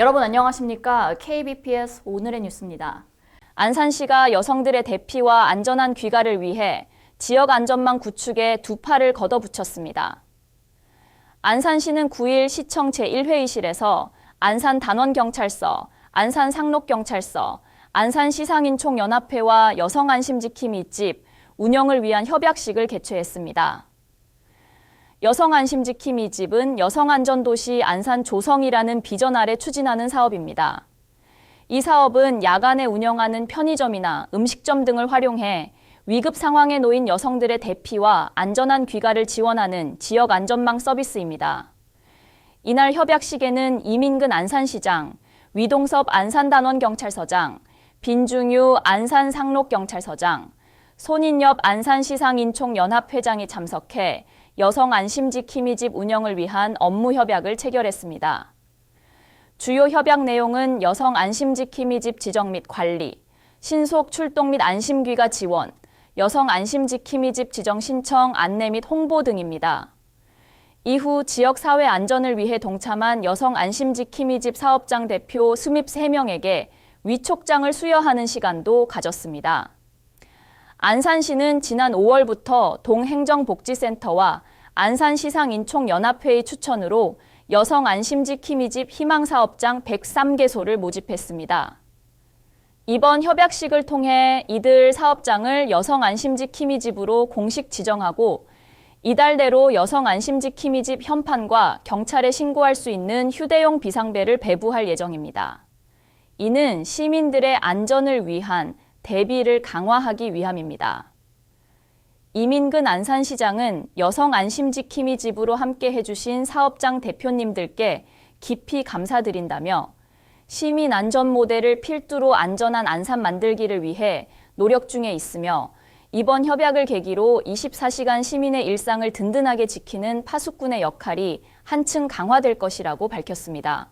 여러분 안녕하십니까? KBPS 오늘의 뉴스입니다. 안산시가 여성들의 대피와 안전한 귀가를 위해 지역 안전망 구축에 두 팔을 걷어붙였습니다. 안산시는 9일 시청 제1회의실에서 안산 단원경찰서, 안산 상록경찰서, 안산 시 상인총연합회와 여성안심지킴이 집 운영을 위한 협약식을 개최했습니다. 여성안심지킴이 집은 여성안전도시 안산 조성이라는 비전 아래 추진하는 사업입니다. 이 사업은 야간에 운영하는 편의점이나 음식점 등을 활용해 위급 상황에 놓인 여성들의 대피와 안전한 귀가를 지원하는 지역 안전망 서비스입니다. 이날 협약식에는 이민근 안산시장, 위동섭 안산단원경찰서장, 빈중유 안산상록경찰서장, 손인엽 안산시상인총연합회장이 참석해 여성 안심지킴이 집 운영을 위한 업무 협약을 체결했습니다. 주요 협약 내용은 여성 안심지킴이 집 지정 및 관리, 신속 출동 및 안심귀가 지원, 여성 안심지킴이 집 지정 신청, 안내 및 홍보 등입니다. 이후 지역 사회 안전을 위해 동참한 여성 안심지킴이 집 사업장 대표 수밉 3명에게 위촉장을 수여하는 시간도 가졌습니다. 안산시는 지난 5월부터 동행정복지센터와 안산시상인총연합회의 추천으로 여성 안심지킴이 집 희망사업장 103개소를 모집했습니다. 이번 협약식을 통해 이들 사업장을 여성 안심지킴이 집으로 공식 지정하고 이달 내로 여성 안심지킴이 집 현판과 경찰에 신고할 수 있는 휴대용 비상벨을 배부할 예정입니다. 이는 시민들의 안전을 위한 대비를 강화하기 위함입니다. 이민근 안산시장은 여성 안심지킴이 집으로 함께 해주신 사업장 대표님들께 깊이 감사드린다며 시민 안전 모델을 필두로 안전한 안산 만들기를 위해 노력 중에 있으며 이번 협약을 계기로 24시간 시민의 일상을 든든하게 지키는 파수꾼의 역할이 한층 강화될 것이라고 밝혔습니다.